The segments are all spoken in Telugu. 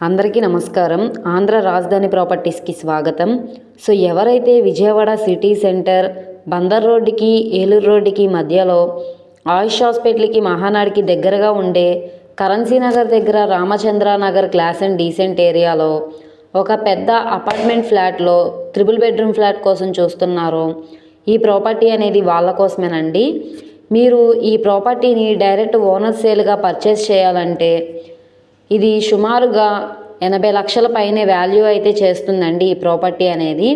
అందరికీ నమస్కారం. ఆంధ్ర రాజధాని ప్రాపర్టీస్కి స్వాగతం. సో ఎవరైతే విజయవాడ సిటీ సెంటర్ బందర్ రోడ్డుకి ఏలూరు రోడ్డుకి మధ్యలో ఆయుష్ హాస్పిటల్కి మహానాడికి దగ్గరగా ఉండే కరెన్సీ నగర్ దగ్గర Ramachandra Nagar class and decent ఏరియాలో ఒక పెద్ద అపార్ట్మెంట్ ఫ్లాట్లో త్రిబుల్ బెడ్రూమ్ ఫ్లాట్ కోసం చూస్తున్నారు. ఈ ప్రాపర్టీ అనేది వాళ్ళ కోసమేనండి. మీరు ఈ ప్రాపర్టీని డైరెక్ట్ ఓనర్ సేల్గా పర్చేస్ చేయాలంటే ఇది సుమారుగా ఎనభై లక్షల పైనే వాల్యూ అయితే చేస్తుందండి ఈ ప్రాపర్టీ అనేది.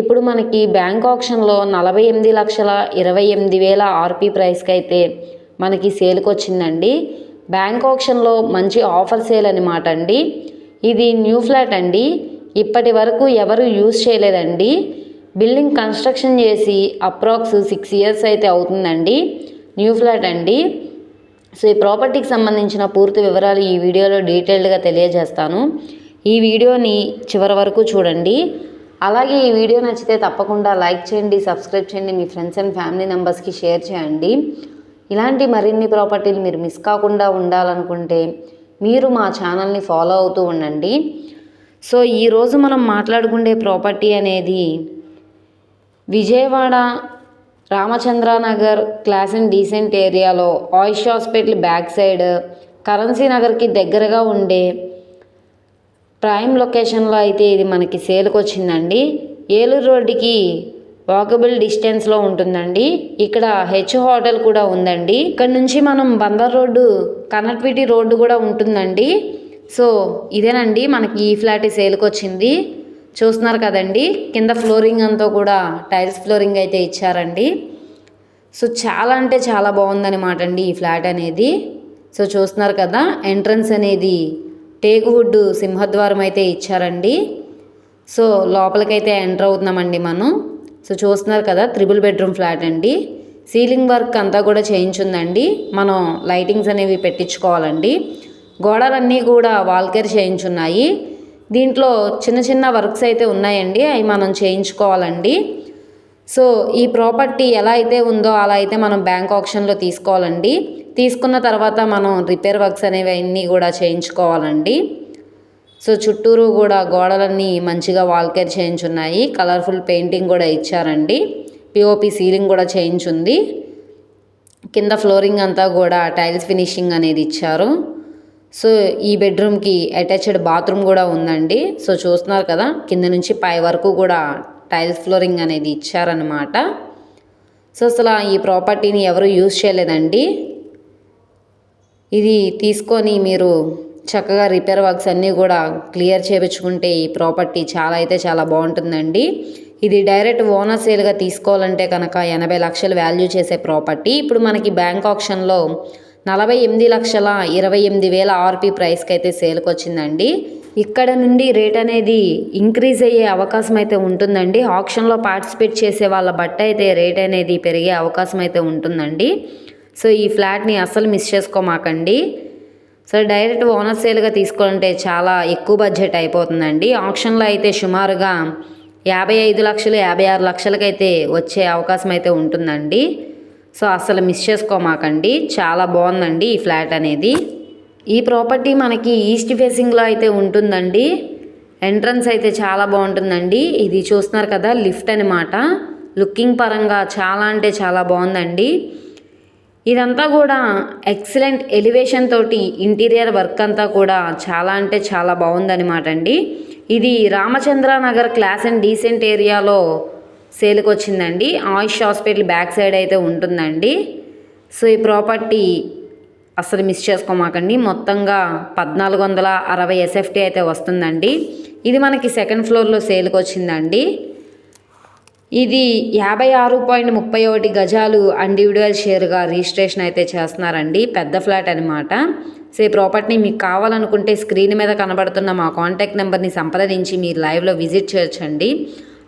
ఇప్పుడు మనకి బ్యాంక్ ఆప్షన్లో నలభై ఎనిమిది లక్షల ఇరవై ఎనిమిది వేల ఆర్పీ ప్రైస్కి అయితే మనకి సేల్కి వచ్చిందండి. బ్యాంక్ ఆప్షన్లో మంచి ఆఫర్ సేల్ అనమాట అండి. ఇది న్యూ ఫ్లాట్ అండి. ఇప్పటి వరకు ఎవరు యూజ్ చేయలేదండి. బిల్డింగ్ కన్స్ట్రక్షన్ చేసి అప్రాక్స్ సిక్స్ ఇయర్స్ అయితే అవుతుందండి. న్యూ ఫ్లాట్ అండి. సో ఈ ప్రాపర్టీకి సంబంధించిన పూర్తి వివరాలు ఈ వీడియోలో డీటెయిల్డ్గా తెలియజేస్తాను. ఈ వీడియోని చివరి వరకు చూడండి. అలాగే ఈ వీడియో నచ్చితే తప్పకుండా లైక్ చేయండి సబ్స్క్రైబ్ చేయండి మీ ఫ్రెండ్స్ అండ్ ఫ్యామిలీ మెంబర్స్కి షేర్ చేయండి. ఇలాంటి మరిన్ని ప్రాపర్టీలు మీరు మిస్ కాకుండా ఉండాలనుకుంటే మీరు మా ఛానల్ని ఫాలో అవుతూ ఉండండి. సో ఈరోజు మనం మాట్లాడుకునే ప్రాపర్టీ అనేది Vijayawada Ramachandranagar class and decent ఏరియాలో Ayush hospital back side Currency నగర్కి దగ్గరగా ఉండే ప్రైమ్ లొకేషన్లో అయితే ఇది మనకి సేల్కి వచ్చిందండి. ఏలూరు రోడ్డుకి వాకబుల్ డిస్టెన్స్లో ఉంటుందండి. ఇక్కడ హెచ్ హోటల్ కూడా ఉందండి. ఇక్కడ నుంచి మనం బందర్ రోడ్డు కనెక్టివిటీ రోడ్డు కూడా ఉంటుందండి. సో ఇదేనండి మనకి ఈ ఫ్లాట్ సేల్కి వచ్చింది. చూస్తున్నారు కదండి. కింద ఫ్లోరింగ్ అంతా కూడా టైల్స్ ఫ్లోరింగ్ అయితే ఇచ్చారండి. సో చాలా అంటే చాలా బాగుందనమాట అండి ఈ ఫ్లాట్ అనేది. సో చూస్తున్నారు కదా ఎంట్రన్స్ అనేది టేకువుడ్ సింహద్వారం అయితే ఇచ్చారండి. సో లోపలికైతే ఎంటర్ అవుతున్నామండి మనం. సో చూస్తున్నారు కదా త్రిబుల్ బెడ్రూమ్ ఫ్లాట్ అండి. సీలింగ్ వర్క్ అంతా కూడా చేయించుందండి మనం లైటింగ్స్ అనేవి పెట్టించుకోవాలండి. గోడలన్నీ కూడా వాల్కేర్ చేయించున్నాయి దీంట్లో చిన్న చిన్న వర్క్స్ అయితే ఉన్నాయండి అవి మనం చేయించుకోవాలండి. సో ఈ ప్రాపర్టీ ఎలా అయితే ఉందో అలా అయితే మనం బ్యాంక్ ఆప్షన్లో తీసుకోవాలండి. తీసుకున్న తర్వాత మనం రిపేర్ వర్క్స్ అనేవి అన్నీ కూడా చేయించుకోవాలండి. సో చుట్టూరు కూడా గోడలన్నీ మంచిగా వాల్కేర్ చేయించున్నాయి కలర్ఫుల్ పెయింటింగ్ కూడా ఇచ్చారండి పిఓపి సీలింగ్ కూడా చేయించుంది. కింద ఫ్లోరింగ్ అంతా కూడా టైల్స్ ఫినిషింగ్ అనేది ఇచ్చారు. సో ఈ బెడ్రూమ్కి అటాచ్డ్ బాత్రూమ్ కూడా ఉందండి. సో చూస్తున్నారు కదా కింద నుంచి పై వరకు కూడా టైల్స్ ఫ్లోరింగ్ అనేది ఇచ్చారనమాట సో అసలు ఈ ప్రాపర్టీని ఎవరు యూజ్ చేయలేదండి. ఇది తీసుకొని మీరు చక్కగా రిపేర్ వర్క్స్ అన్నీ కూడా క్లియర్ చేయించుకుంటే ఈ ప్రాపర్టీ చాలా అయితే చాలా బాగుంటుందండి. ఇది డైరెక్ట్ ఓనర్ సేల్గా తీసుకోవాలంటే కనుక ఎనభై లక్షలు వాల్యూ చేసే ప్రాపర్టీ. ఇప్పుడు మనకి బ్యాంక్ ఆప్షన్లో నలభై ఎనిమిది లక్షల ఇరవై ఎనిమిది వేల ఆర్పి ప్రైస్కి అయితే సేల్కి వచ్చిందండి ఇక్కడ నుండి రేట్ అనేది ఇంక్రీజ్ అయ్యే అవకాశం అయితే ఉంటుందండి. ఆప్షన్లో పార్టిసిపేట్ చేసే వాళ్ళ బట్ట అయితే రేట్ అనేది పెరిగే అవకాశం అయితే ఉంటుందండి. సో ఈ ఫ్లాట్ని అస్సలు మిస్ చేసుకోమాకండి. సో డైరెక్ట్ ఓనర్ సేల్గా తీసుకోవాలంటే చాలా ఎక్కువ బడ్జెట్ అయిపోతుందండి. ఆప్షన్లో అయితే సుమారుగా యాభై ఐదు లక్షలు యాభై ఆరు లక్షలకైతే వచ్చే అవకాశం అయితే ఉంటుందండి. సో అసలు మిస్ చేసుకోమాకండి. చాలా బాగుందండి ఈ ఫ్లాట్ అనేది. ఈ ప్రాపర్టీ మనకి ఈస్ట్ ఫేసింగ్లో అయితే ఉంటుందండి. ఎంట్రన్స్ అయితే చాలా బాగుంటుందండి. ఇది చూస్తున్నారు కదా లిఫ్ట్ అనమాట లుకింగ్ పరంగా చాలా అంటే చాలా బాగుందండి. ఇదంతా కూడా ఎక్సలెంట్ ఎలివేషన్ తోటి ఇంటీరియర్ వర్క్ అంతా కూడా చాలా అంటే చాలా బాగుందనమాట అండి. ఇది Ramachandra Nagar class and decent ఏరియాలో సేల్కి వచ్చిందండి ఆయుష్ హాస్పిటల్ బ్యాక్ సైడ్ అయితే ఉంటుందండి. సో ఈ ప్రాపర్టీ అసలు మిస్ చేసుకోమాకండి. మొత్తంగా పద్నాలుగు వందల అరవై ఎస్ఎఫ్టీ అయితే వస్తుందండి. ఇది మనకి సెకండ్ ఫ్లోర్లో సేల్కి వచ్చిందండి ఇది యాభై ఆరు పాయింట్ ముప్పై ఒకటి గజాలు ఇండివిజువల్ షేర్గా రిజిస్ట్రేషన్ అయితే చేస్తున్నారండి. పెద్ద ఫ్లాట్ అనమాట సో ఈ ప్రాపర్టీని మీకు కావాలనుకుంటే స్క్రీన్ మీద కనబడుతున్న మా కాంటాక్ట్ నెంబర్ని సంప్రదించి మీరు లైవ్లో విజిట్ చేయొచ్చండి.